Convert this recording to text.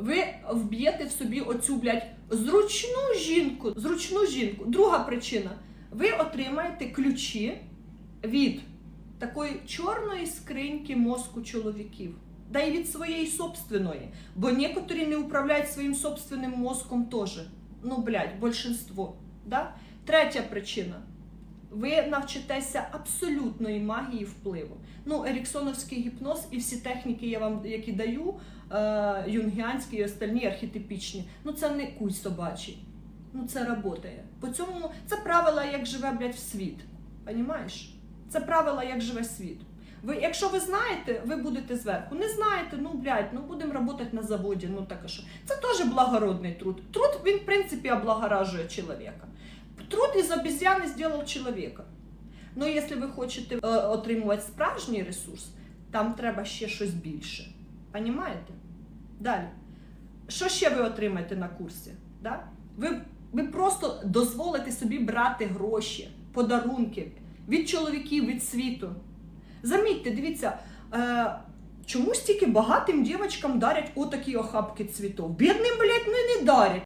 ви вб'єте в собі оцю, блядь, зручну жінку. Зручну жінку. Друга причина. Ви отримаєте ключі від такої чорної скриньки мозку чоловіків. Да і від своєї собственної. Бо некоторі не управляють своїм собственним мозком теж. Ну, блядь, большинство. Да? Третя причина. Ви навчитеся абсолютної магії впливу. Ну, еріксоновський гіпноз і всі техніки, я вам які даю, е, юнгіанські і остальні архетипічні. Ну це не куй собачий. Ну це працює. По цьому це правила, як живе, блядь, в світ. Понімаєш? Це правила, як живе світ. Ви, якщо ви знаєте, ви будете зверху. Не знаєте, ну блядь, ну будемо працювати на заводі. Ну так що. Це теж благородний труд. Труд, він, в принципі, облагоражує чоловіка. Труд із обезьяни зробив чоловіка. Ну, якщо ви хочете е, отримувати справжній ресурс, там треба ще щось більше. Понімаєте? Далі. Що ще ви отримаєте на курсі? Да? Ви, ви просто дозволите собі брати гроші, подарунки від чоловіків, від світу. Замітьте, дивіться, е, чомусь тільки багатим дівчаткам дарять отакі охапки цвітов. Бідним, блядь, не, не дарять.